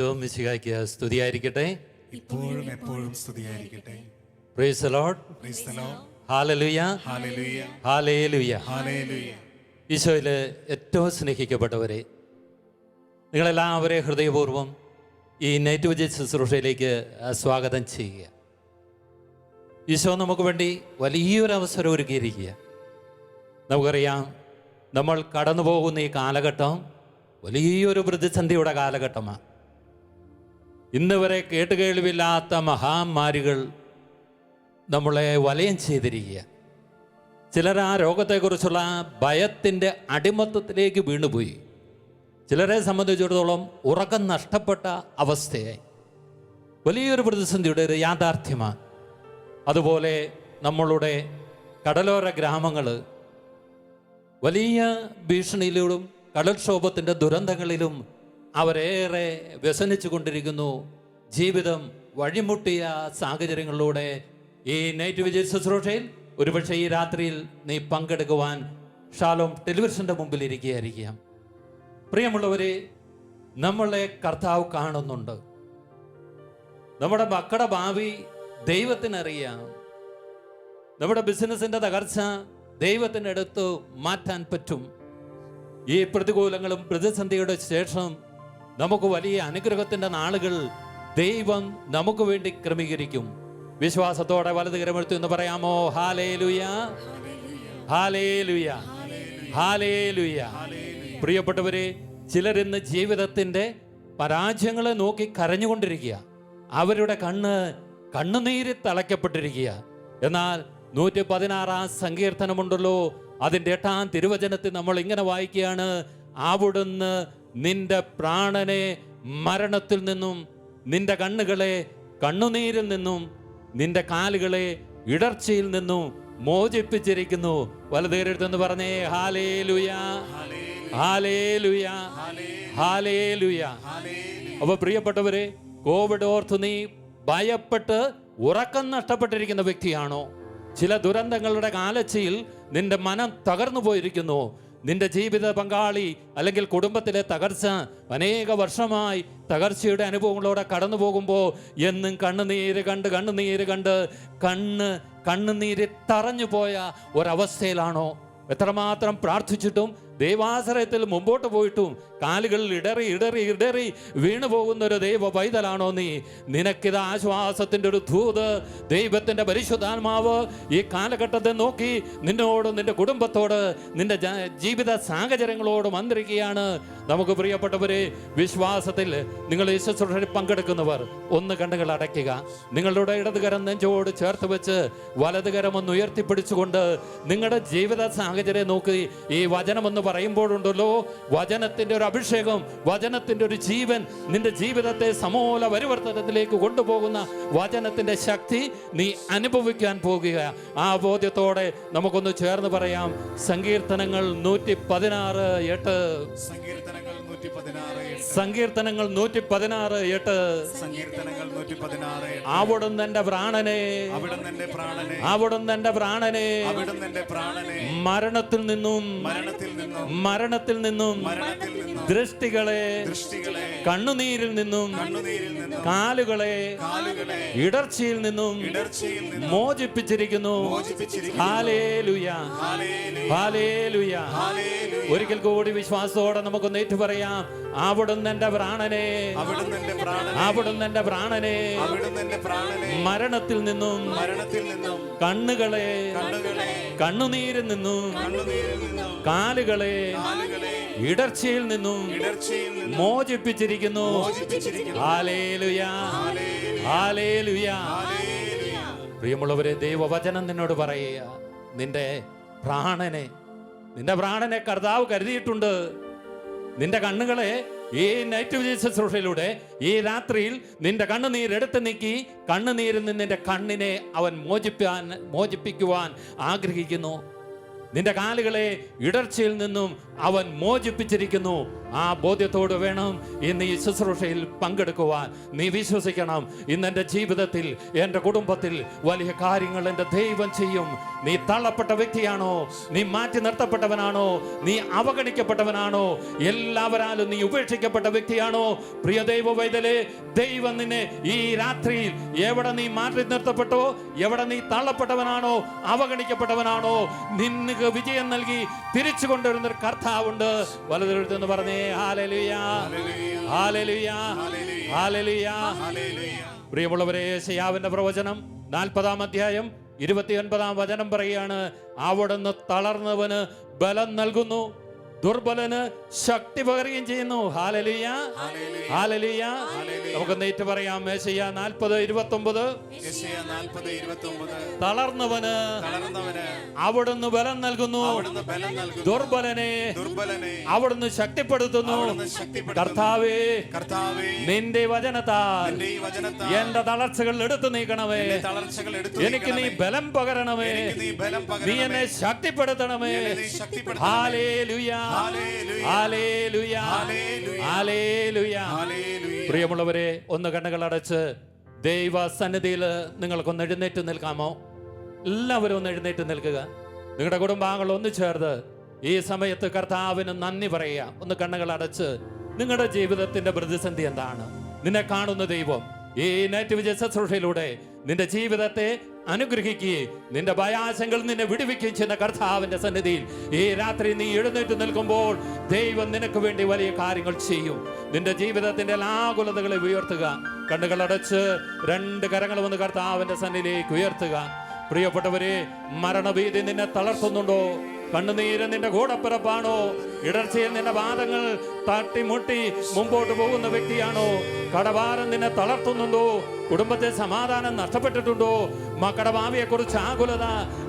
ശോമിശികായ്ക്ക് സ്തുതിയായിരിക്കട്ടെ. ഇപ്പോഴും എപ്പോഴും സ്തുതിയായിരിക്കട്ടെ. Praise Lord price the Lord. Hallelujah Hallelujah. Hallelujah Hallelujah. ഈശോയിൽ ഏറ്റവും സ്നേഹിക്കപ്പെട്ടവരെ നിങ്ങളെല്ലാവരെ ഹൃദയപൂർവം ഈ നൈറ്റ് വിജയ് ശുശ്രൂഷയിലേക്ക് സ്വാഗതം ചെയ്യുക. ഈശോ നമുക്ക് വേണ്ടി വലിയൊരു അവസരം ഒരുക്കിയിരിക്കുക. നമുക്കറിയാം നമ്മൾ കടന്നു പോകുന്ന ഈ കാലഘട്ടം വലിയൊരു പ്രതിസന്ധിയുടെ കാലഘട്ടമാണ്. ഇന്ന് വരെ കേട്ടുകേൾവില്ലാത്ത മഹാമാരികൾ നമ്മളെ വലയം ചെയ്തിരിക്കുക. ചിലർ ആ രോഗത്തെക്കുറിച്ചുള്ള ഭയത്തിന്റെ അടിമത്തത്തിലേക്ക് വീണുപോയി. ചിലരെ സംബന്ധിച്ചിടത്തോളം ഉറക്കം നഷ്ടപ്പെട്ട അവസ്ഥയായി. വലിയൊരു പ്രതിസന്ധിയുടെ ഒരു യാഥാർത്ഥ്യമാണ്. അതുപോലെ നമ്മളുടെ കടലോര ഗ്രാമങ്ങൾ വലിയ ഭീഷണിയിലും കടൽക്ഷോഭത്തിന്റെ ദുരന്തങ്ങളിലും അവരേറെ വ്യസനിച്ചു കൊണ്ടിരിക്കുന്നു ജീവിതം വഴിമുട്ടിയ സാഹചര്യങ്ങളിലൂടെ ഈ നൈറ്റ് വിജയ ശുശ്രൂഷയിൽ ഒരുപക്ഷെ ഈ രാത്രിയിൽ നീ പങ്കെടുക്കുവാൻ ഷാലോം ടെലിവിഷന്റെ മുമ്പിൽ ഇരിക്കുകയായിരിക്കാം. പ്രിയമുള്ളവരെ നമ്മളെ കർത്താവ് കാണുന്നുണ്ട്. നമ്മുടെ മക്കളുടെ ഭാവി ദൈവത്തിനറിയാം. നമ്മുടെ ബിസിനസിന്റെ തകർച്ച ദൈവത്തിനടുത്ത് മാറ്റാൻ പറ്റും. ഈ പ്രതികൂലങ്ങളും പ്രതിസന്ധിയുടെ ശേഷം നമുക്ക് വലിയ അനുഗ്രഹത്തിന്റെ നാളുകൾ ദൈവം നമുക്ക് വേണ്ടി ക്രമീകരിക്കും. വിശ്വാസത്തോടെ വലത് കരമെടുത്തു എന്ന് പറയാമോ? ഹാലേ ഹാലേലുയ. ഹാലേ ലുയ പ്രിയപ്പെട്ടവരെ ചിലരിന്ന് ജീവിതത്തിന്റെ പരാജയങ്ങളെ നോക്കി കരഞ്ഞുകൊണ്ടിരിക്കുക. അവരുടെ കണ്ണ് കണ്ണുനീരി തളയ്ക്കപ്പെട്ടിരിക്കുക. എന്നാൽ നൂറ്റി പതിനാറാം സങ്കീർത്തനമുണ്ടല്ലോ. അതിന്റെ എട്ടാം തിരുവചനത്തിൽ നമ്മൾ ഇങ്ങനെ വായിക്കുകയാണ് അവിടുന്ന് നിന്റെ പ്രാണനെ മരണത്തിൽ നിന്നും നിന്റെ കണ്ണുകളെ കണ്ണുനീരിൽ നിന്നും നിന്റെ കാലുകളെ ഇടർച്ചയിൽ നിന്നും മോചിപ്പിച്ചിരിക്കുന്നു. വലതേരെടുത്തെന്ന് പറഞ്ഞേ ഹാലേ ലുയാ ഹാലേ ലുയാ ഹാലേ ലുയാ അപ്പൊ പ്രിയപ്പെട്ടവരെ കോവിഡ് ഓർത്ത് നീ ഭയപ്പെട്ട് ഉറക്കം നഷ്ടപ്പെട്ടിരിക്കുന്ന വ്യക്തിയാണോ? ചില ദുരന്തങ്ങളുടെ കാലച്ചയിൽ നിന്റെ മനം തകർന്നു പോയിരിക്കുന്നു. നിന്റെ ജീവിത പങ്കാളി അല്ലെങ്കിൽ കുടുംബത്തിലെ തകർച്ച അനേക വർഷമായി തകർച്ചയുടെ അനുഭവങ്ങളോടെ കടന്നു പോകുമ്പോൾ എന്നും കണ്ണുനീര് കണ്ട് കണ്ണുനീര് കണ്ട് കണ്ണ് കണ്ണുനീര് തറഞ്ഞു പോയ ഒരവസ്ഥയിലാണോ? എത്രമാത്രം പ്രാർത്ഥിച്ചിട്ടും ദൈവാശ്രയത്തിൽ മുമ്പോട്ട് പോയിട്ടും കാലുകളിൽ ഇടറി ഇടറി ഇടറി വീണു പോകുന്ന ഒരു ദൈവ പൈതലാണോ നീ? നിനക്കിത് ആശ്വാസത്തിന്റെ ഒരു ധൂത് ദൈവത്തിന്റെ പരിശുദ്ധാത്മാവ് ഈ കാലഘട്ടത്തെ നോക്കി നിന്നോട് നിന്റെ കുടുംബത്തോട് നിന്റെ ജീവിത സാഹചര്യങ്ങളോട് മന്ത്രിക്കുകയാണ് നമുക്ക് പ്രിയപ്പെട്ടവരെ വിശ്വാസത്തിൽ നിങ്ങൾ ഈ പങ്കെടുക്കുന്നവർ ഒന്ന് കണ്ണുകൾ അടയ്ക്കുക. നിങ്ങളുടെ ഇടതുകരം നെഞ്ചോട് ചേർത്ത് വെച്ച് വലതുകരം ഒന്ന് ഉയർത്തിപ്പിടിച്ചുകൊണ്ട് നിങ്ങളുടെ ജീവിത സാഹചര്യം നോക്കി ഈ വചനം എന്ന് പറയുമ്പോഴുണ്ടല്ലോ വചനത്തിന്റെ ഒരു അഭിഷേകം വചനത്തിന്റെ ഒരു ജീവൻ നിന്റെ ജീവിതത്തെ സമൂല പരിവർത്തനത്തിലേക്ക് കൊണ്ടുപോകുന്ന വചനത്തിന്റെ ശക്തി നീ അനുഭവിക്കാൻ പോകുക. ആ ബോധ്യത്തോടെ നമുക്കൊന്ന് ചേർന്ന് പറയാം. സങ്കീർത്തനങ്ങൾ നൂറ്റി പതിനാറ് എട്ട്. സങ്കീർത്തനങ്ങൾ നൂറ്റി പതിനാറ് സങ്കീർത്തനങ്ങൾ നൂറ്റി പതിനാറ് എട്ട്. സങ്കീർത്തനങ്ങൾ നൂറ്റി പതിനാറ് അവിടുന്ന് എന്റെ പ്രാണനെ. അവിടുന്ന് എന്റെ പ്രാണനെ. അവിടുന്ന് എന്റെ പ്രാണനെ. അവിടുന്ന് എന്റെ പ്രാണനെ. മരണത്തിൽ നിന്നും. മരണത്തിൽ നിന്നും. മരണത്തിൽ നിന്നും. മരണത്തിൽ നിന്നും. ദൃഷ്ടികളെ. ദൃഷ്ടികളെ. കണ്ണുനീരിൽ നിന്നും. കണ്ണുനീരിൽ നിന്നും. കാലുകളെ. കാലുകളെ. ഇടർച്ചയിൽ നിന്നും. ഇടർച്ചയിൽ നിന്നും. മോചിപ്പിച്ചിരിക്കുന്നു. ഹാലേലുയ. ഹാലേലൂയ. ഒരിക്കൽ കൂടി വിശ്വാസത്തോടെ നമുക്കൊന്ന് ഏറ്റു പറയാം പ്രാണനെ അവിടുന്ന് എന്റെ പ്രാണനെ. അവിടുന്ന് എന്റെ പ്രാണനെ. മരണത്തിൽ നിന്നും മരണത്തിൽ നിന്നും കണ്ണുകളെ കണ്ണുനീരിൽ നിന്നും കാലുകളെ ഇടർച്ചയിൽ നിന്നും മോചിപ്പിച്ചിരിക്കുന്നു. പ്രിയമുള്ളവരെ ദൈവവചനം നിന്നോട് പറയുക നിന്റെ പ്രാണനെ നിന്റെ പ്രാണനെ കർത്താവ് കരുതിയിട്ടുണ്ട്. നിന്റെ കണ്ണുകളെ ഈ നൈറ്റ് വിജയ ശുശ്രൂഷയിലൂടെ ഈ രാത്രിയിൽ നിന്റെ കണ്ണുനീർ എടുത്ത് നീക്കി കണ്ണുനീരിൽ നിന്ന് നിന്റെ കണ്ണിനെ അവൻ മോചിപ്പാൻ മോചിപ്പിക്കുവാൻ ആഗ്രഹിക്കുന്നു. നിന്റെ കാലുകളെ ഇടർച്ചയിൽ നിന്നും അവൻ മോചിപ്പിച്ചിരിക്കുന്നു. ആ ബോധ്യത്തോട് വേണം ഇന്ന് ഈ ശുശ്രൂഷയിൽ പങ്കെടുക്കുവാൻ. നീ വിശ്വസിക്കണം ഇന്ന് എന്റെ ജീവിതത്തിൽ എന്റെ കുടുംബത്തിൽ വലിയ കാര്യങ്ങൾ എന്റെ ദൈവം ചെയ്യും. നീ തള്ളപ്പെട്ട വ്യക്തിയാണോ? നീ മാറ്റി നിർത്തപ്പെട്ടവനാണോ? നീ അവഗണിക്കപ്പെട്ടവനാണോ? എല്ലാവരാലും നീ ഉപേക്ഷിക്കപ്പെട്ട വ്യക്തിയാണോ? പ്രിയ ദൈവ വൈതലേ ദൈവം നിന്നെ ഈ രാത്രിയിൽ എവിടെ നീ മാറ്റി നിർത്തപ്പെട്ടോ? എവിടെ നീ തള്ളപ്പെട്ടവനാണോ? അവഗണിക്കപ്പെട്ടവനാണോ? നിനക്ക് വിജയം നൽകി തിരിച്ചു കൊണ്ടുവരുന്ന ഒരു കർത്താവുണ്ട് വലതെഴുത്തെന്ന് പറഞ്ഞേ ഹാലലുയാ ഹാലലുയ ഹാലലുയ പ്രിയമുള്ളവരെ ശയാവിന്റെ പ്രവചനം നാൽപ്പതാം അധ്യായം ഇരുപത്തിയൊൻപതാം വചനം പറയുകയാണ് അവിടുന്ന് തളർന്നവന് ബലം നൽകുന്നു. ദുർബലന് ശക്തി പകരുകയും ചെയ്യുന്നു. ഹാലലിയ. ഹാലലിയ. നമുക്ക് നേറ്റ് പറയാം. മേശയ്യ നാൽപ്പത് ഇരുപത്തി ഒമ്പത് 40 29 തളർന്നവന് അവിടുന്ന് ബലം നൽകുന്നു. ദുർബലനെ അവിടുന്ന് ശക്തിപ്പെടുത്തുന്നു. കർത്താവേ നിന്റെ വചനത്താൽ എന്റെ തളർച്ചകൾ എടുത്തു നീക്കണമേ. എനിക്ക് നീ ബലം പകരണമേ. നീ എന്നെ ശക്തിപ്പെടുത്തണമേ. ഹാലേ നീ പ്രിയമുള്ളവരെ ഒന്ന് കണ്ണുകൾ അടച്ച് ദൈവ സന്നിധിയിൽ നിങ്ങൾക്കൊന്ന് എഴുന്നേറ്റ് നിൽക്കാമോ? എല്ലാവരും ഒന്ന് എഴുന്നേറ്റ് നിൽക്കുക. നിങ്ങളുടെ കുടുംബാംഗങ്ങൾ ഒന്ന് ചേർത്ത് ഈ സമയത്ത് കർത്താവിന് നന്ദി പറയുക. ഒന്ന് കണ്ണുകൾ അടച്ച് നിങ്ങളുടെ ജീവിതത്തിന്റെ പ്രതിസന്ധി എന്താണ്? നിന്നെ കാണുന്ന ദൈവം ഈ നെറ്റ് വിജയ ശുശ്രൂഷയിലൂടെ നിന്റെ ജീവിതത്തെ അനുഗ്രഹിക്കുകയും നിന്റെ ഭയാശങ്ങൾ നിന്നെ വിടുവിക്കുകയും ചെയ്യുന്ന കർത്താവിന്റെ സന്നിധിയിൽ ഈ രാത്രി നീ എഴുന്നേറ്റ് നിൽക്കുമ്പോൾ ദൈവം നിനക്ക് വേണ്ടി വലിയ കാര്യങ്ങൾ ചെയ്യും. നിന്റെ ജീവിതത്തിന്റെ ആകുലതകളെ ഉയർത്തുക. കണ്ണുകൾ അടച്ച് രണ്ട് കരങ്ങൾ വന്ന് കർത്താവിന്റെ സന്നിധിയിലേക്ക് ഉയർത്തുക. പ്രിയപ്പെട്ടവരെ മരണഭീതി നിന്നെ തളർത്തുന്നുണ്ടോ? കണ്ണുനീര് നിന്റെ കൂടപ്പിറപ്പാണോ? ഇടർച്ചയിൽ നിന്റെ വാദങ്ങൾ തട്ടിമുട്ടി മുമ്പോട്ട് പോകുന്ന വ്യക്തിയാണോ? കടഭാരം നിന്നെ തളർത്തുന്നുണ്ടോ? കുടുംബത്തെ സമാധാനം നഷ്ടപ്പെട്ടിട്ടുണ്ടോ? മക്കളുടെ ഭാവിയെ കുറിച്ച് ആകുലത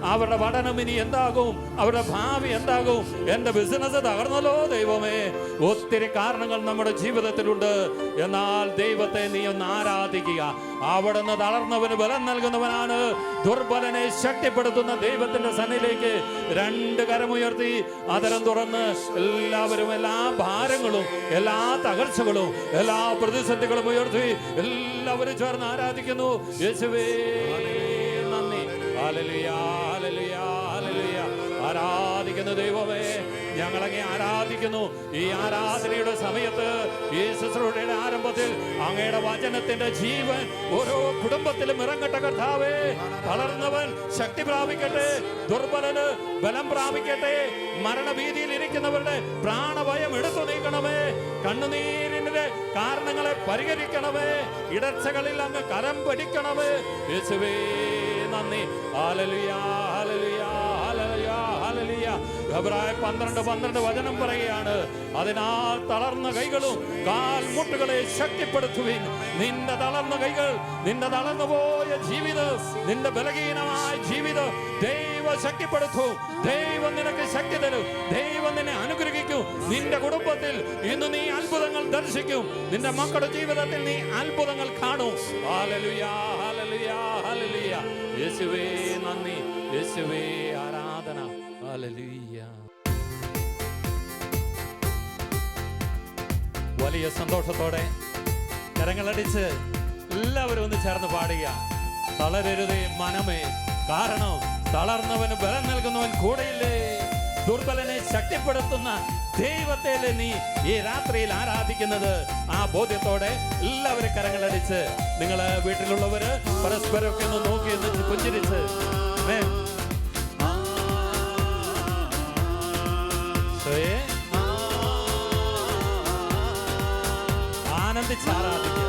അവരുടെ പഠനം ഇനി എന്താകും? അവരുടെ ഭാവി എന്താകും? എന്റെ ബിസിനസ് തകർന്നല്ലോ ദൈവമേ. ഒത്തിരി കാരണങ്ങൾ നമ്മുടെ ജീവിതത്തിലുണ്ട്. എന്നാൽ ദൈവത്തെ നീ ഒന്ന് ആരാധിക്കുക. അവിടുന്ന് തളർന്നവന് ബലം നൽകുന്നവനാണ്. ദുർബലനെ ശക്തിപ്പെടുത്തുന്ന ദൈവത്തിന്റെ സന്നിധിയിലേക്ക് രണ്ട് കരമുയർത്തി അതരം തുറന്ന് എല്ലാവരും എല്ലാ ഭാരങ്ങളും എല്ലാ തകർച്ചകളും എല്ലാ പ്രതിസന്ധികളും ഉയർത്തി എല്ലാവരും ചേർന്ന് ആരാധിക്കുന്നു യേശുവേ നന്ദി. ആരാധിക്കുന്ന ദൈവമേ ഞങ്ങളങ്ങെ ആരാധിക്കുന്നു. ഈ ആരാധനയുടെ സമയത്ത് ഈ ശുശ്രൂഷയുടെ ആരംഭത്തിൽ അങ്ങയുടെ വചനത്തിന്റെ ജീവൻ ഓരോ കുടുംബത്തിലും ഇറങ്ങട്ടെ കർത്താവേ. തളർന്നവൻ ശക്തി പ്രാപിക്കട്ടെ ദുർബലന് ബലം പ്രാപിക്കട്ടെ. മരണഭീതിയിൽ ഇരിക്കുന്നവരുടെ പ്രാണഭയം എടുത്തു നീക്കണമേ. കണ്ണുനീരിന്റെ കാരണങ്ങളെ പരിഹരിക്കണമേ. ഇടർച്ചകളിൽ അങ്ങ് കരം പഠിക്കണമേ യേശുവേ നന്ദി. ആലലുയാ ഹാലലുയാ ഗബ്രായ പന്ത്രണ്ട് പന്ത്രണ്ട് വചനം പറയുകയാണ്. അതിനാൽ തളർന്ന കൈകളും കാൽമുട്ടുകളെ ശക്തിപ്പെടുത്തുവിൻ. നിന്റെ തളർന്ന കൈകൾ നിന്റെ തളർന്നു പോയ ജീവിതം നിന്റെ ബലഹീനമായ ജീവിതം ദൈവ ശക്തിപ്പെടുത്തും. ദൈവം നിനക്ക് ശക്തി തരും. ദൈവം നിന്നെ അനുഗ്രഹിക്കും. നിന്റെ കുടുംബത്തിൽ ഇന്ന് നീ അത്ഭുതങ്ങൾ ദർശിക്കും. നിന്റെ മക്കളുടെ ജീവിതത്തിൽ നീ അത്ഭുതങ്ങൾ കാണും. യേശുവേ നന്ദി. യേശുവേ ആരാധന. ഹാലലുയ വലിയ സന്തോഷത്തോടെ കരങ്ങളടിച്ച് എല്ലാവരും ഒന്ന് ചേർന്ന് പാടുക. തളരരുതേ മനമേ. കാരണം തളർന്നവന് ബലം നൽകുന്നവൻ കൂടെയില്ലേ? ദുർബലനെ ശക്തിപ്പെടുത്തുന്ന ദൈവത്തെ നീ ഈ രാത്രിയിൽ ആരാധിക്കുന്നത്? ആ ബോധ്യത്തോടെ എല്ലാവരും കരങ്ങളടിച്ച് നിങ്ങൾ വീട്ടിലുള്ളവര് പരസ്പരമൊക്കെ ഒന്ന് നോക്കി പുഞ്ചിരിച്ച്. ഈശോയെ, ആനന്ദിച്ച് ആരാധിക്കുക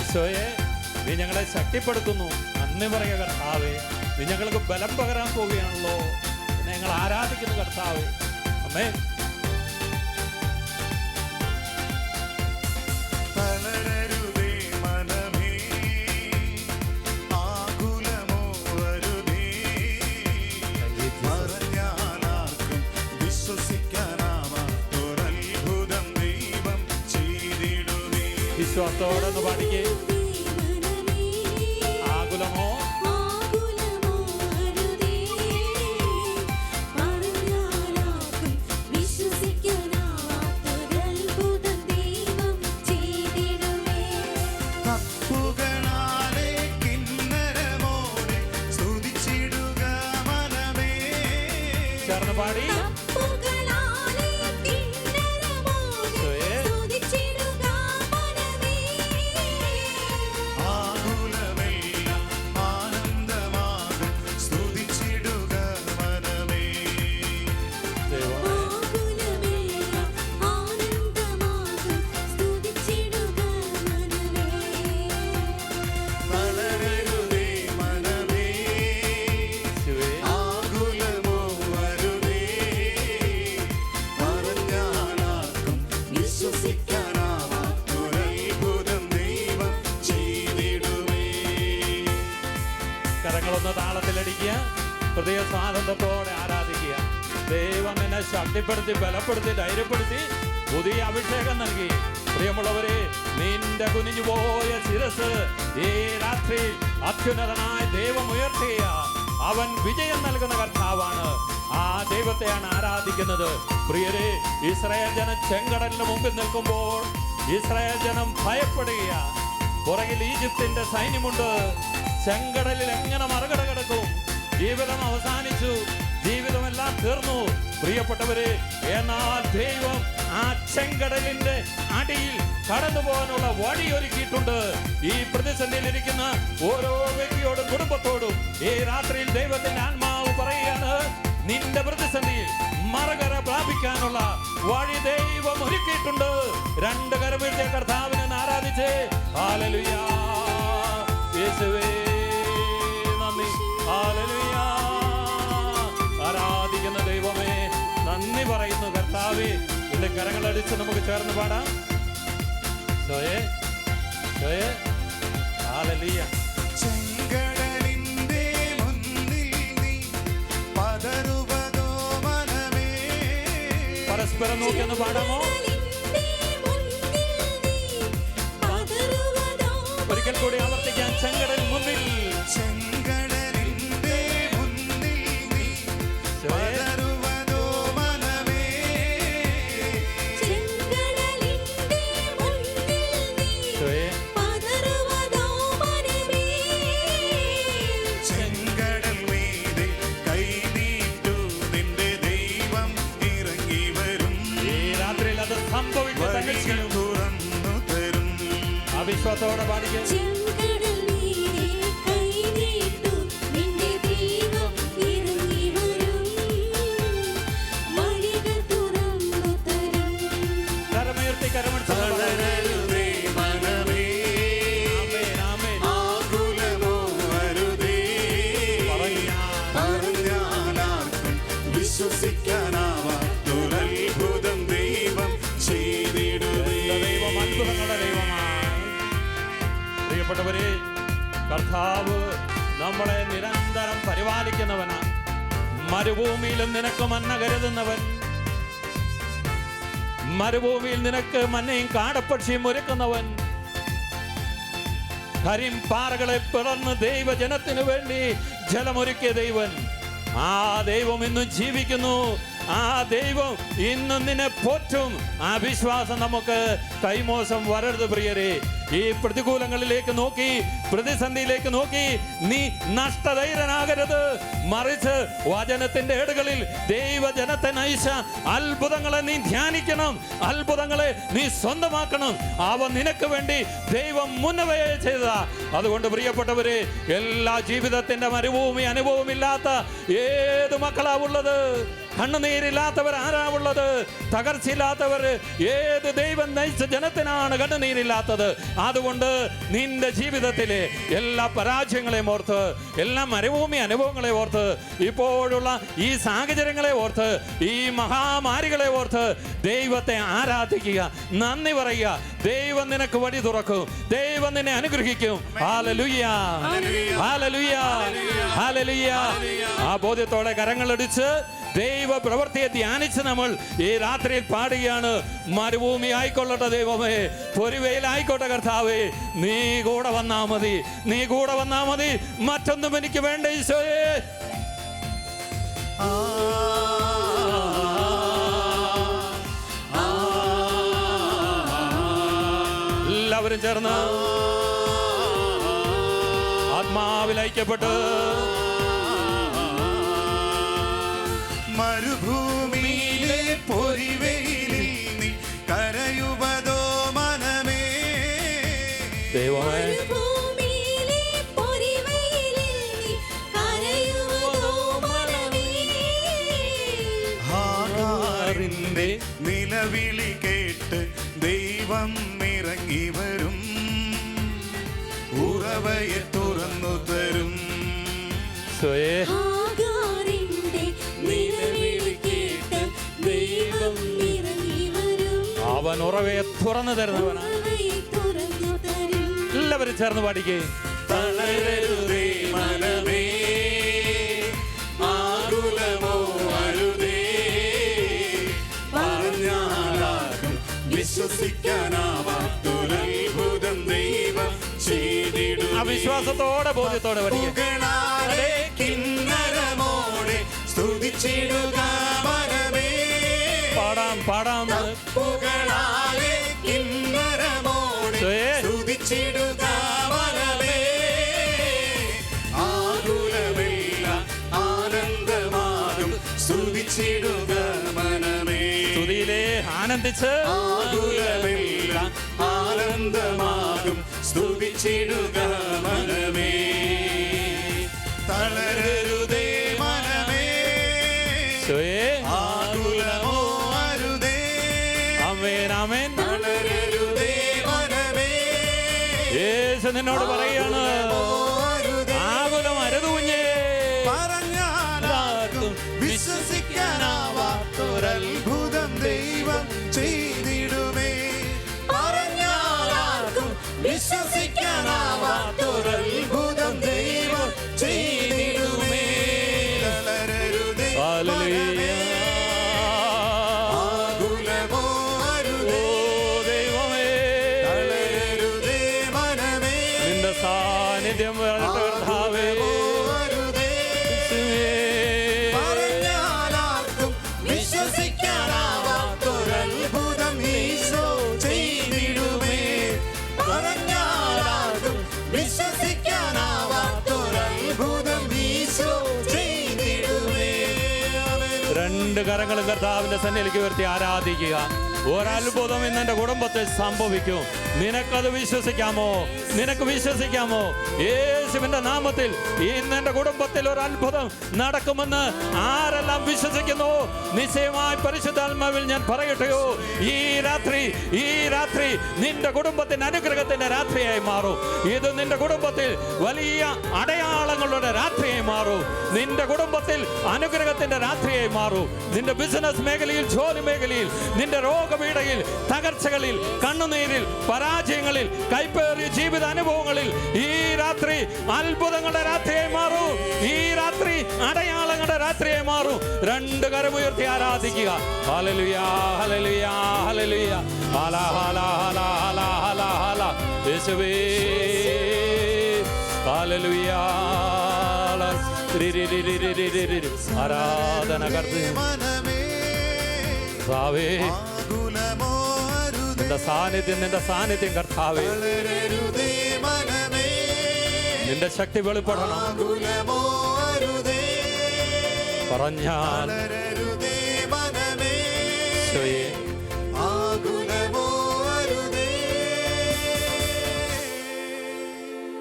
ഈശോയെ നീ ഞങ്ങളെ ശക്തിപ്പെടുത്തുന്നു. നന്ദി പറയുക കർത്താവേ. നീ ഞങ്ങൾക്ക് ബലം പകരാൻ പോവുകയാണല്ലോ. എന്നെ ഞങ്ങൾ ആരാധിക്കുന്നു കർത്താവേ. അമ്മേ കരങ്ങളൊന്ന് താളത്തിലടിക്കുക. ഹൃദയ സ്വാതന്ത്ര്യത്തോടെ ആരാധിക്കുക. ദൈവം എന്നെ ശക്തിപ്പെടുത്തി ബലപ്പെടുത്തി ധൈര്യപ്പെടുത്തി പുതിയ അഭിഷേകം നൽകി. പ്രിയമുള്ളവരെ നിന്റെ കുനിഞ്ഞു പോയ ശിരസ് ഈ രാത്രി അത്യുന്നതനായ ദൈവം ഉയർത്തിയ. അവൻ വിജയം നൽകുന്ന കർത്താവാണ്. ആ ദൈവത്തെയാണ് ആരാധിക്കുന്നത്. പ്രിയരെ ഇസ്രായേൽ ജന ചെങ്കടലിന് മുമ്പിൽ നിൽക്കുമ്പോൾ ഇസ്രായേൽ ജനം ഭയപ്പെടുക പുറകിൽ ഈജിപ്തിന്റെ സൈന്യമുണ്ട്. ചെങ്കടലിൽ എങ്ങനെ മറുകട കിടക്കും ജീവിതം അവസാനിച്ചു. ജീവിതമെല്ലാം തീർന്നു. പ്രിയപ്പെട്ടവരെ എന്നാൽ ദൈവം ആ ചെങ്കടലിന്റെ അടിയിൽ കടന്നു പോകാനുള്ള വഴി ഒരുക്കിയിട്ടുണ്ട് ഈ പ്രതിസന്ധിയിൽ ഇരിക്കുന്ന ഓരോ വ്യക്തിയോടും കുടുംബത്തോടും ഈ രാത്രിയിൽ ദൈവത്തിന്റെ ആത്മാവ് പറയുകയാണ് നിന്റെ പ്രതിസന്ധിയിൽ മറുകര പ്രാപിക്കാനുള്ള വഴി ദൈവം ഒരുക്കിയിട്ടുണ്ട്. രണ്ട് കരമീഴ്ത്തിയ കർത്താവിനെ ആരാധിച്ച്. യേശുവേ. ആരാധിക്കുന്ന ദൈവമേ നന്ദി പറയുന്നു കർത്താവേ. എന്റെ കരങ്ങളടിച്ച് നമുക്ക് ചേർന്ന് പാടാം. സോയേ സോയേ ഹാലലുയ. ചെങ്കടലിന്റെ മുന്നിൽ നീ പതറുവതോ മനമേ. പരസ്പരം നോക്കിയൊന്ന് പാടാമോ? ഒരിക്കൽ കൂടി ആവർത്തിക്കാൻ ചെങ്കടൽ അവിശ്വാസത്തോടെ പാടിക്കും കർത്താവ് നമ്മളെ നിരന്തരം പരിപാലിക്കുന്നവനാണ് മരുഭൂമിയിലും നിനക്ക് മന്ന കരുതുന്നവൻ. മരുഭൂമിയിൽ നിനക്ക് മന്നയും കാടപ്പക്ഷിയും ഒരുക്കുന്നവൻ. കരിം പാറകളെ പിളർന്ന് ദൈവജനത്തിനു വേണ്ടി ജലമൊരുക്കിയ ദൈവൻ. ആ ദൈവം ഇന്നും ജീവിക്കുന്നു. ആ ദൈവം ഇന്നും നിന്നെ പോറ്റും. ആ വിശ്വാസം നമുക്ക് കൈമോശം വരരുത് പ്രിയരെ. ഈ പ്രതികൂലങ്ങളിലേക്ക് നോക്കി പ്രതിസന്ധിയിലേക്ക് നോക്കി നീ നഷ്ടധൈര്യനാകരുത്. മറിച്ച് വചനത്തിന്റെ ഏടുകളിൽ ദൈവജനത്തെ നയിച്ച അത്ഭുതങ്ങളെ നീ ധ്യാനിക്കണം അത്ഭുതങ്ങളെ നീ സ്വന്തമാക്കണം. അവ നിനക്ക് വേണ്ടി ദൈവം മുന്നവയെ ചെയ്ത അതുകൊണ്ട് പ്രിയപ്പെട്ടവരെ എല്ലാ ജീവിതത്തിന്റെ മരുഭൂമി അനുഭവമില്ലാത്ത ഏത് മക്കളാ ഉള്ളത്? കണ്ണുനീരില്ലാത്തവർ ആരാ ഉള്ളത് തകർച്ചയില്ലാത്തവർ ഏത് ദൈവം നയിച്ച ജനത്തിനാണ് കണ്ണുനീരില്ലാത്തത്? അതുകൊണ്ട് നിന്റെ ജീവിതത്തിലെ എല്ലാ പരാജയങ്ങളെയും ഓർത്ത് എല്ലാ മരുഭൂമി അനുഭവങ്ങളെ ഓർത്ത് ഇപ്പോഴുള്ള ഈ സാഹചര്യങ്ങളെ ഓർത്ത് ഈ മഹാമാരികളെ ഓർത്ത് ദൈവത്തെ ആരാധിക്കുക നന്ദി പറയുക. ദൈവം നിനക്ക് വഴി തുറക്കും. ദൈവം നിന്നെ അനുഗ്രഹിക്കും. ആ ബോധ്യത്തോടെ കരങ്ങളടിച്ച് ദൈവ പ്രവൃത്തിയെ ധ്യാനിച്ച് നമ്മൾ ഈ രാത്രിയിൽ പാടുകയാണ് മരുഭൂമി ആയിക്കൊള്ളട്ടെ ദൈവമേ പൊരുവയിൽ ആയിക്കോട്ടെ കർത്താവേ നീ കൂടെ വന്നാ മതി നീ കൂടെ വന്നാ മതി മറ്റൊന്നും എനിക്ക് വേണ്ട ഈശോയെ ആ എല്ലാവരും ചേർന്ന് ആത്മാവിൽ യേശുവേ അവൻ ഉറവയെ തുറന്നു തരുന്നവനാണ് എല്ലാവരും ചേർന്ന് പാടിക്കേ. തളരരുതേ മനമേ ദൈവം ചെയ്തിടും. അവിശ്വാസത്തോടെ ബോധ്യത്തോടെ പഠിക്കണം കിന്നരമോടെ സ്തുതിച്ചിടുക പാടാം പാടാം. പുകളാലെ കിന്നരമോടെ സ്വയേ. സ്തുതിച്ചിടുക മനമേ ആകുലമില്ല ആനന്ദമാകും. സ്തുതിച്ചിടുക മനമേ സ്തുതിയിലെ ആനന്ദിച്ച്. ആകുലമില്ല ആനന്ദമാകും. സ്തുതിച്ചിടുക മനമേ തളരരുതേ മനമേ. സ്വയേ ആകുലമോ അരുതേ. അമേൻ അമേൻ തളരരുതേ മനമേ. യേശു നിന്നോട് പറയാണ് ആകുലം അരുത്. കുഞ്ഞേ പറഞ്ഞാലാർക്കും വിശ്വസിക്കാനാവാത്തൊരത്ഭുതം ദൈവം ചെയ്തിടുമേ. പറഞ്ഞാലും വിശ്വസിക്കാനാവാത്തൊരത്ഭുതം കരങ്ങളും കർത്താവിന്റെ സന്നിധിയിലേക്ക് ഉയർത്തി ആരാധിക്കുക. ഒരത്ഭുതം ഇന്ന് എന്റെ കുടുംബത്തിൽ സംഭവിക്കും. നിനക്കത് വിശ്വസിക്കാമോ? നിനക്ക് വിശ്വസിക്കാമോ? യേശുവിന്റെ നാമത്തിൽ ഇന്ന് എന്റെ കുടുംബത്തിൽ ഒരു അത്ഭുതം നടക്കുമെന്ന് ആരെല്ലാം വിശ്വസിക്കുന്നു? നിശ്ചയമായി പരിശുദ്ധാത്മാവിൽ ഞാൻ പറയട്ടെയോ? ഈ രാത്രി ഈ രാത്രി നിന്റെ കുടുംബത്തിന്റെ അനുഗ്രഹത്തിന്റെ രാത്രിയായി മാറും. ഇത് നിന്റെ കുടുംബത്തിൽ വലിയ അടയാളങ്ങളുടെ രാത്രിയായി മാറും. നിന്റെ കുടുംബത്തിൽ അനുഗ്രഹത്തിന്റെ രാത്രിയായി മാറും. നിന്റെ ബിസിനസ് മേഖലയിൽ ജോലി മേഖലയിൽ നിന്റെ രോഗപീഠയിൽ തകർച്ചകളിൽ കണ്ണുനീരിൽ പരാജയങ്ങളിൽ കൈപ്പേറിയ ജീവിത അനുഭവങ്ങളിൽ ഈ രാത്രി അത്ഭുതങ്ങളുടെ രാത്രിയായി മാറൂ. ഈ രാത്രി അടയാളങ്ങളുടെ രാത്രിയായി മാറൂ. രണ്ട് കരമുയർത്തി ആരാധിക്കുക. ഹലലുയാ ഹലലുയാ ഹലലുയാ ഹല ആരാധന കർത്ത് നിന്റെ സാന്നിധ്യം നിന്റെ സാന്നിധ്യം കർത്താവേ. നിന്റെ ശക്തി വെളിപ്പെടണം. പറഞ്ഞാൽ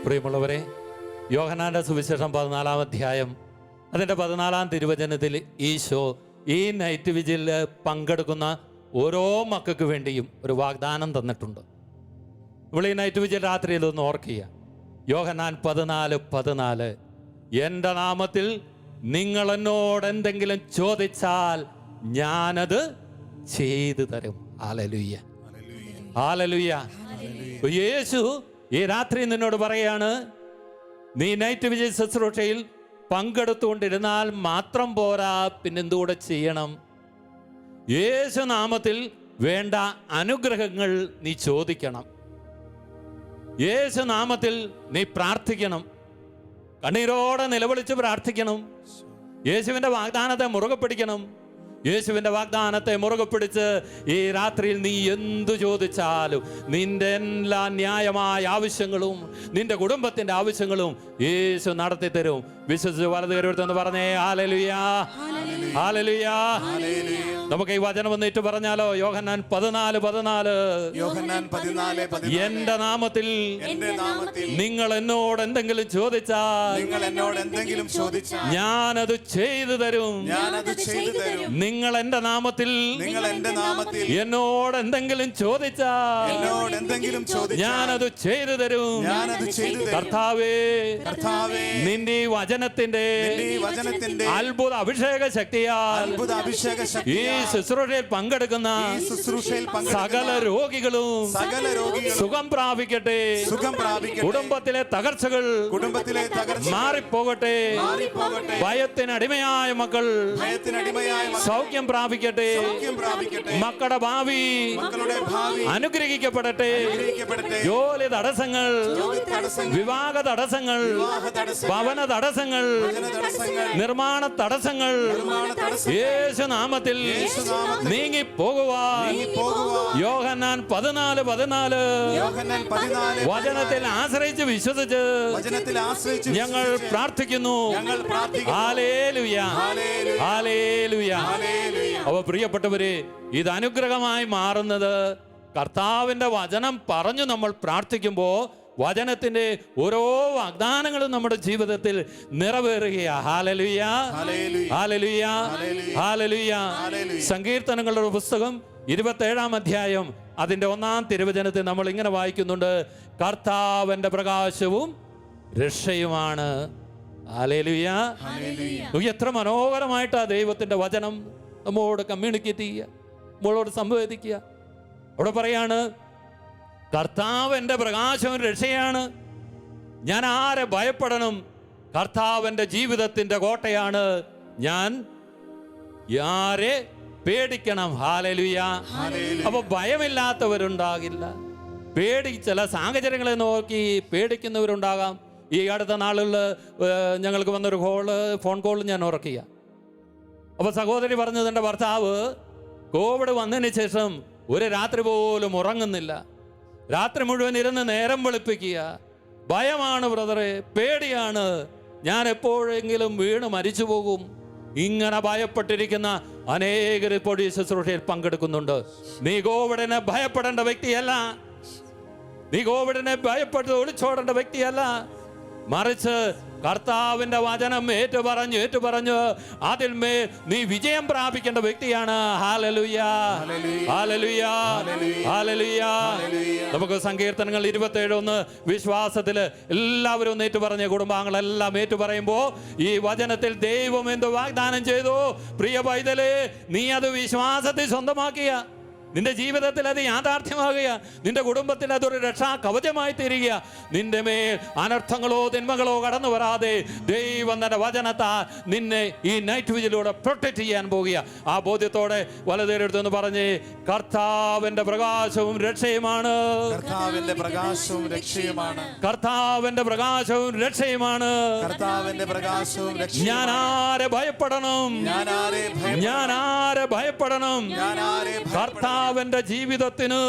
പ്രിയമുള്ളവരെ യോഹനാന്റെ സുവിശേഷം പതിനാലാം അധ്യായം അതിന്റെ പതിനാലാം തിരുവചനത്തിൽ ഈശോ ഈ നൈറ്റ് വിജിലിൽ പങ്കെടുക്കുന്ന ഓരോ മക്കൾക്ക് വേണ്ടിയും ഒരു വാഗ്ദാനം തന്നിട്ടുണ്ട്. ഇവിടെ നൈറ്റ് വിജയ രാത്രിയിൽ ഒന്ന് ഓർക്കുക. യോഹനാൻ പതിനാല് പതിനാല്. എന്റെ നാമത്തിൽ നിങ്ങൾ എന്നോട് എന്തെങ്കിലും ചോദിച്ചാൽ ഞാനത് ചെയ്തു തരും. ആലലുയ്യ ആലലുയ്യ യേശു ഈ രാത്രി നിന്നോട് പറയാണ് നീ നൈറ്റ് വിജയ് ശുശ്രൂഷയിൽ പങ്കെടുത്തുകൊണ്ടിരുന്നാൽ മാത്രം പോരാ പിന്നെന്തുകൂടെ ചെയ്യണം? യേശു നാമത്തിൽ വേണ്ട അനുഗ്രഹങ്ങൾ നീ ചോദിക്കണം. യേശുനാമത്തിൽ നീ പ്രാർത്ഥിക്കണം. കണ്ണീരോടെ നിലവിളിച്ച് പ്രാർത്ഥിക്കണം. യേശുവിന്റെ വാഗ്ദാനത്തെ മുറുകെ പിടിക്കണം. യേശുവിന്റെ വാഗ്ദാനത്തെ മുറുകെ പിടിച്ച് ഈ രാത്രിയിൽ നീ എന്തു ചോദിച്ചാലും നിന്റെ എല്ലാ ന്യായമായ ആവശ്യങ്ങളും നിന്റെ കുടുംബത്തിന്റെ ആവശ്യങ്ങളും യേശു നടത്തി തരും. വിശ്വസിച്ച് വലത് കരുവരുത്തെന്ന് പറഞ്ഞേ ആലലുയാ ആലലുയാ നമുക്ക് ഈ വചനം വന്നിട്ട് പറഞ്ഞാലോ യോഹന്നാൻ പതിനാല് പതിനാല്. എന്റെ നാമത്തിൽ നിങ്ങൾ എന്നോട് എന്തെങ്കിലും ചോദിച്ചാൽ നിങ്ങൾ എന്നോട് എന്തെങ്കിലും ചോദിച്ചാൽ ഞാനത് ചെയ്തു തരും. ഞാനത് ചെയ്തു തരും. നിങ്ങൾ എന്റെ നാമത്തിൽ നിങ്ങൾ എന്റെ നാമത്തിൽ എന്നോട് എന്തെങ്കിലും ചോദിച്ചാൽ എന്നോട് എന്തെങ്കിലും ചോദിച്ചാൽ ഞാനത് ചെയ്തു തരും. ഞാനത് ചെയ്തു തരും. കർത്താവേ കർത്താവേ നിന്റെ ഈ വചനത്തിന്റെ നിന്റെ ഈ വചനത്തിന്റെ അത്ഭുത അഭിഷേക ശക്തിയാൽ അത്ഭുത അഭിഷേക ഈ ശക്തി ശുശ്രൂഷയിൽ പങ്കെടുക്കുന്ന ഈ ശുശ്രൂഷയിൽ സകല രോഗികളും സകല രോഗികളും സുഖം പ്രാപിക്കട്ടെ. സുഖം പ്രാപിക്കട്ടെ. കുടുംബത്തിലെ തകർച്ചകൾ കുടുംബത്തിലെ തകർച്ച മാറിപ്പോകട്ടെ. മാറിപ്പോകട്ടെ. ഭയത്തിന് അടിമയായ മക്കൾ ഭയത്തിനടിമയായ മക്കൾ സൗഖ്യം പ്രാപിക്കട്ടെ. മക്കളുടെ ഭാവി അനുഗ്രഹിക്കപ്പെടട്ടെ. ജോലി തടസ്സങ്ങൾ വിവാഹ തടസ്സങ്ങൾ ഭവന തടസ്സങ്ങൾ നിർമ്മാണ തടസ്സങ്ങൾ യേശുനാമത്തിൽ നീങ്ങി പോകുവാൻ യോഹന്നാൻ പതിനാല് പതിനാല്. വചനത്തിൽ ആശ്രയിച്ച് വിശ്വസിച്ച് ഞങ്ങൾ പ്രാർത്ഥിക്കുന്നു. ഞങ്ങൾ പ്രാർത്ഥിക്കുന്നു. ഹാലേലുയ. ഹാലേലുയ. അവ പ്രിയപ്പെട്ടവരെ ഇത് അനുഗ്രഹമായി മാറുന്നത് കർത്താവിന്റെ വചനം പറഞ്ഞു നമ്മൾ പ്രാർത്ഥിക്കുമ്പോൾ വചനത്തിന്റെ ഓരോ വാഗ്ദാനങ്ങളും നമ്മുടെ ജീവിതത്തിൽ നിറവേറുകയാണ്. സങ്കീർത്തനങ്ങളുടെ പുസ്തകം ഇരുപത്തേഴാം അധ്യായം അതിന്റെ ഒന്നാം തിരുവചനത്തിൽ നമ്മൾ ഇങ്ങനെ വായിക്കുന്നുണ്ട്. കർത്താവിന്റെ പ്രകാശവും രക്ഷയുമാണ്. എത്ര മനോഹരമായിട്ടാ ദൈവത്തിന്റെ വചനം. നമ്മോട് കമ്മ്യൂണിക്കേറ്റ് ചെയ്യുക നമ്മളോട് സംവദിക്കുക. അവിടെ പറയാണ് കർത്താവ് എന്റെ പ്രകാശവും രക്ഷയാണ്. ഞാൻ ആരെ ഭയപ്പെടണം? കർത്താവിന്റെ ജീവിതത്തിന്റെ കോട്ടയാണ്. ഞാൻ ആരെ പേടിക്കണം? ഹാലലുയ. അപ്പൊ ഭയമില്ലാത്തവരുണ്ടാകില്ല. പേടി ചില സാഹചര്യങ്ങളെ നോക്കി പേടിക്കുന്നവരുണ്ടാകാം. ഈ അടുത്ത നാളുകളിൽ ഞങ്ങൾക്ക് വന്നൊരു കോൾ ഫോൺ കോൾ ഞാൻ ഉറക്കുക അപ്പൊ സഹോദരി പറഞ്ഞത് എന്റെ ഭർത്താവ് കോവിഡ് വന്നതിന് ശേഷം ഒരു രാത്രി പോലും ഉറങ്ങുന്നില്ല. രാത്രി മുഴുവൻ ഇരുന്ന് നേരം വെളുപ്പിക്കുക. ഭയമാണ് ബ്രദറെ പേടിയാണ്. ഞാൻ എപ്പോഴെങ്കിലും വീണ് മരിച്ചു പോകും. ഇങ്ങനെ ഭയപ്പെട്ടിരിക്കുന്ന അനേകർ ഇപ്പോൾ ശുശ്രൂഷയിൽ പങ്കെടുക്കുന്നുണ്ട്. നീ കോവിഡിനെ ഭയപ്പെടേണ്ട വ്യക്തിയല്ല. നീ കോവിഡിനെ ഭയപ്പെട്ട് ഒളിച്ചോടേണ്ട വ്യക്തിയല്ല. മറിച്ച് കർത്താവിന്റെ വചനം ഏറ്റുപറഞ്ഞു ഏറ്റുപറഞ്ഞു അതിൽമേ നീ വിജയം പ്രാപിക്കേണ്ട വ്യക്തിയാണ്. നമുക്ക് സങ്കീർത്തനങ്ങൾ ഇരുപത്തേഴ് ഒന്ന് വിശ്വാസത്തിൽ എല്ലാവരും ഒന്ന് ഏറ്റുപറഞ്ഞ കുടുംബാംഗങ്ങളെല്ലാം ഏറ്റുപറയുമ്പോൾ ഈ വചനത്തിൽ ദൈവം എന്ത് വാഗ്ദാനം ചെയ്തു? പ്രിയ പൈതലേ നീ അത് വിശ്വാസത്തിൽ സ്വന്തമാക്കിയ നിന്റെ ജീവിതത്തിൽ അത് യാഥാർത്ഥ്യമാകുക. നിന്റെ കുടുംബത്തിൽ അതൊരു രക്ഷാ കവചമായി തീരുക. നിന്റെ മേൽ അനർത്ഥങ്ങളോ തിന്മകളോ കടന്നു വരാതെ ദൈവം തന്റെ വചനത്താ നിന്നെ ഈ നൈറ്റ് വിജിലൂടെ പ്രൊട്ടക്ട് ചെയ്യാൻ പോകുക. ആ ബോധ്യത്തോടെ വലതേരെടുത്തെന്ന് പറഞ്ഞ് കർത്താവിന്റെ പ്രകാശവും രക്ഷയുമാണ്. കർത്താവിന്റെ പ്രകാശവും രക്ഷയുമാണ്. കർത്താവിന്റെ പ്രകാശവും രക്ഷയുമാണ്. കർത്താവിന്റെ പ്രകാശവും ഞാൻ ആരെ ഭയപ്പെടണം? ഞാൻ ആരെ ഭയപ്പെടണം? ഭയ- കർത്താവിന്റെ ജീവിതത്തിന്.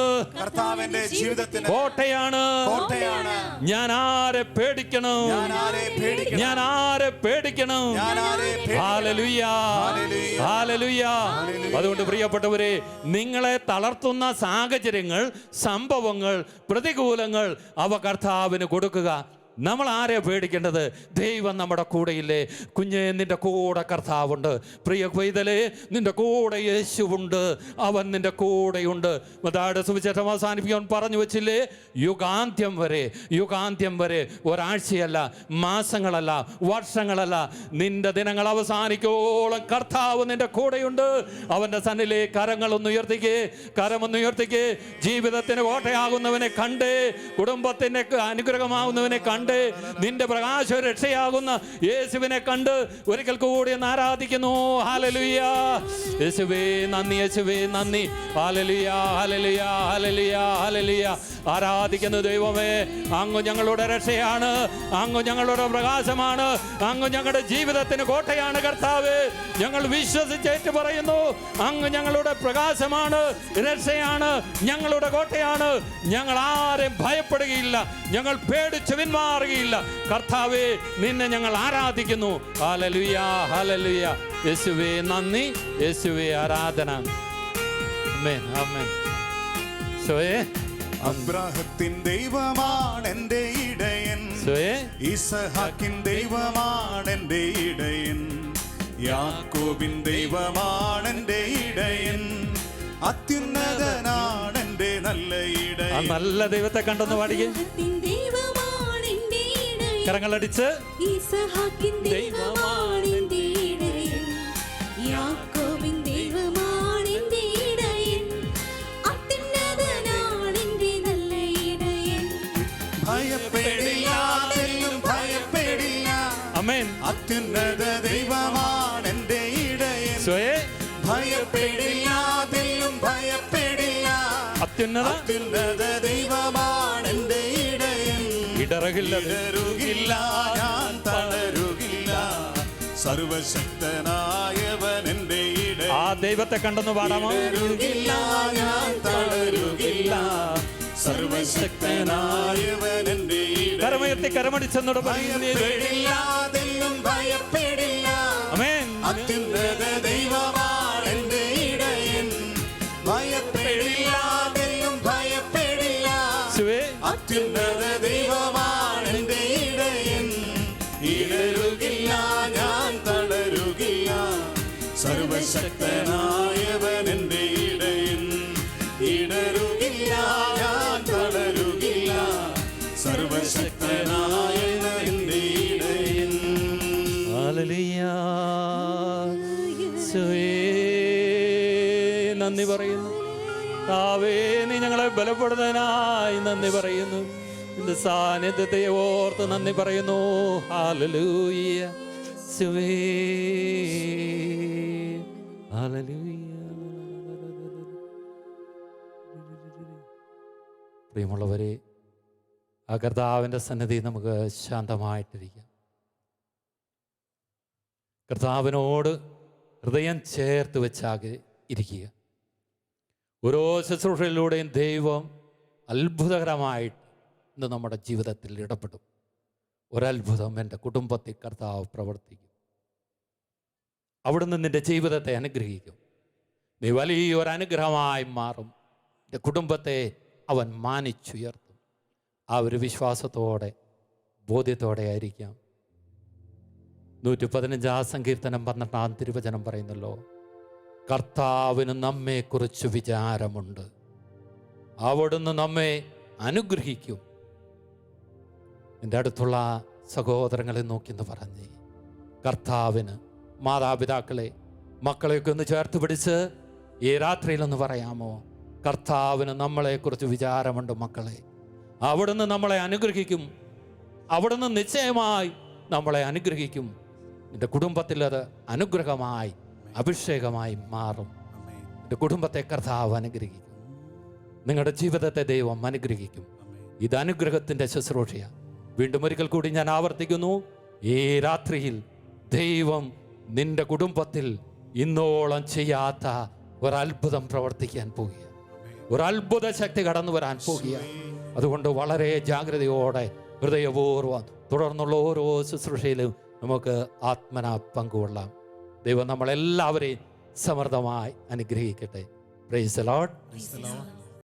കർത്താവിന്റെ ജീവിതത്തിന്. കോട്ടയാണ്. കോട്ടയാണ്. ഞാൻ ആരെ പേടിക്കണം? ഞാൻ ആരെ പേടിക്കണം? ഞാൻ ആരെ പേടിക്കണം? ഞാൻ ആരെ പേടിക്കണം? ഹാലലുയ. ഹല്ലേലൂയ. അതുകൊണ്ട് പ്രിയപ്പെട്ടവരെ നിങ്ങളെ തളർത്തുന്ന സാഹചര്യങ്ങൾ സംഭവങ്ങൾ പ്രതികൂലങ്ങൾ അവ കർത്താവിന് കൊടുക്കുക. നമ്മൾ ആരെ പേടിക്കേണ്ടത്? ദൈവം നമ്മുടെ കൂടെയില്ലേ. കുഞ്ഞെ നിന്റെ കൂടെ കർത്താവുണ്ട്. പ്രിയ പൈതലേ നിന്റെ കൂടെ യേശുവുണ്ട്. അവൻ നിന്റെ കൂടെയുണ്ട്. മതാട് സുവിശേഷം അവസാനിപ്പിക്കാൻ പറഞ്ഞു വെച്ചില്ലേ? യുഗാന്ത്യം വരെ യുഗാന്ത്യം വരെ ഒരാഴ്ചയല്ല മാസങ്ങളല്ല വർഷങ്ങളല്ല. നിന്റെ ദിനങ്ങൾ അവസാനിക്കോളം കർത്താവ് നിന്റെ കൂടെയുണ്ട്. അവന്റെ സന്നിലെ കരങ്ങളൊന്ന് ഉയർത്തിക്കേ കരമൊന്ന് ഉയർത്തിക്കേ. ജീവിതത്തിന് കോട്ടയാകുന്നവനെ കണ്ടേ കുടുംബത്തിന്റെ അനുഗ്രഹമാകുന്നവനെ കണ്ട്. നിന്റെ പ്രകാശ രക്ഷയാകുന്ന യേശുവിനെ കണ്ട് ഒരിക്കൽ കൂടി ഒന്ന് ആരാധിക്കുന്നു. ഹാലലുയ യേശുവേ നന്ദി യേശുവേ നന്ദി. ഹാലലുയ ഹാലലുയ ഹാലലുയ ഹാലലുയ ആരാധിക്കുന്ന ദൈവമേ അങ്ങ് ഞങ്ങളുടെ രക്ഷയാണ് അങ്ങ് ഞങ്ങളുടെ പ്രകാശമാണ് അങ്ങ് ഞങ്ങളുടെ ജീവിതത്തിന് കോട്ടയാണ് കർത്താവ്. ഞങ്ങൾ വിശ്വസിച്ചേറ്റ് പറയുന്നു അങ്ങ് ഞങ്ങളുടെ പ്രകാശമാണ് രക്ഷയാണ് ഞങ്ങളുടെ കോട്ടയാണ്. ഞങ്ങൾ ആരെയും ഭയപ്പെടുകയില്ല ഞങ്ങൾ പേടിച്ച് പിന്മാറുകയില്ല കർത്താവേ നിന്നെ ഞങ്ങൾ ആരാധിക്കുന്നു. ഹാലലുയ ഹലലുയ യേശുവേ നന്ദി. യേശുവേ ആരാധന. ആമേൻ ആമേൻ. സോയേ അബ്രാഹത്തിൻ ദൈവമാണ് എന്റെ ഇടയൻ. ഇസഹാക്കിൻ ദൈവമാണ് എന്റെ ഇടയൻ. യാക്കോബിൻ ദൈവമാണ് എന്റെ ഇടയൻ. അത്യുന്നതനാണ് എന്റെ നല്ല ആ ഇടയൻ നല്ല ദൈവത്തെ കണ്ടെന്ന് പാടിക്കേ. കരങ്ങളടിച്ച് അത്യുന്നത ദൈവമാണ് എന്റെ ഇടയൻ സോയേ ഭയപ്പെടില്ല. ഭയപ്പെടില്ല. അത്യുന്നത. അത്യുന്നത ദൈവമാണ് എന്റെ ഇടറകില്ല. ഇടറുകില്ല ഞാൻ തളരുകില്ല. സർവശക്തനായവൻ എന്റെ ഇടയൻ ആ ദൈവത്തെ കണ്ടെന്ന് പാടാമോ? ഇടറുകില്ല ഞാൻ തളരുകില്ല. സർവശക്തനായവൻ എന്റെ ഇടയൻ കരമയത്തി കരമടിച്ചെന്നോട് ഭയപ്പെടില്ല ഭയപ്പെടില്ല. അമേൻ അത്യുന്നത ബലപ്പെടുന്നതിനായി നന്ദി പറയുന്നു. നിന്റെ സാന്നിധ്യത്തെ ഓർത്ത് നന്ദി പറയുന്നു. ഹാലലൂയ. പ്രിയമുള്ളവരെ ആ സന്നിധി നമുക്ക് ശാന്തമായിട്ടിരിക്കാം. കർത്താവിനോട് ഹൃദയം ചേർത്ത് വെച്ചാകെ ഇരിക്കുക. ഓരോ ശുശ്രൂഷയിലൂടെയും ദൈവം അത്ഭുതകരമായിട്ട് ഇന്ന് നമ്മുടെ ജീവിതത്തിൽ ഇടപെടും. ഒരത്ഭുതം എന്റെ കുടുംബത്തിൽ കർത്താവ് പ്രവർത്തിക്കും. അവിടുന്ന് നിന്റെ ജീവിതത്തെ അനുഗ്രഹിക്കും. നീ വലിയൊരനുഗ്രഹമായി മാറും. എന്റെ കുടുംബത്തെ അവൻ മാനിച്ചുയർത്തും. ആ ഒരു വിശ്വാസത്തോടെ ബോധ്യത്തോടെ ആയിരിക്കാം. നൂറ്റി പതിനഞ്ചാം സങ്കീർത്തനം പന്ത്രണ്ടാം തിരുവചനം പറയുന്നല്ലോ കർത്താവിന് നമ്മെക്കുറിച്ച് വിചാരമുണ്ട്. അവിടുന്ന് നമ്മെ അനുഗ്രഹിക്കും. എന്റെ അടുത്തുള്ള സഹോദരങ്ങളെ നോക്കിയെന്ന് പറഞ്ഞ് കർത്താവിന് മാതാപിതാക്കളെ മക്കളെയൊക്കെ ഒന്ന് ചേർത്ത് പിടിച്ച് ഈ രാത്രിയിലൊന്ന് പറയാമോ? കർത്താവിന് നമ്മളെക്കുറിച്ച് വിചാരമുണ്ട് മക്കളെ. അവിടുന്ന് നമ്മളെ അനുഗ്രഹിക്കും. അവിടുന്ന് നിശ്ചയമായി നമ്മളെ അനുഗ്രഹിക്കും. എന്റെ കുടുംബത്തിലത് അനുഗ്രഹമായി അഭിഷേകമായി മാറും. എന്റെ കുടുംബത്തെ കർത്താവ് അനുഗ്രഹിക്കും. നിങ്ങളുടെ ജീവിതത്തെ ദൈവം അനുഗ്രഹിക്കും. ഇത് അനുഗ്രഹത്തിന്റെ ശുശ്രൂഷയാണ് വീണ്ടും ഒരിക്കൽ കൂടി ഞാൻ ആവർത്തിക്കുന്നു. ഈ രാത്രിയിൽ ദൈവം നിന്റെ കുടുംബത്തിൽ ഇന്നോളം ചെയ്യാത്ത ഒരത്ഭുതം പ്രവർത്തിക്കാൻ പോകുക ഒരത്ഭുത ശക്തി കടന്നു വരാൻ പോകുക അതുകൊണ്ട് വളരെ ജാഗ്രതയോടെ ഹൃദയപൂർവം തുടർന്നുള്ള ഓരോ ശുശ്രൂഷയിലും നമുക്ക് ആത്മന പങ്കുകൊള്ളാം. ദൈവം നമ്മളെല്ലാവരെയും സമൃദ്ധമായി അനുഗ്രഹിക്കട്ടെ. Price load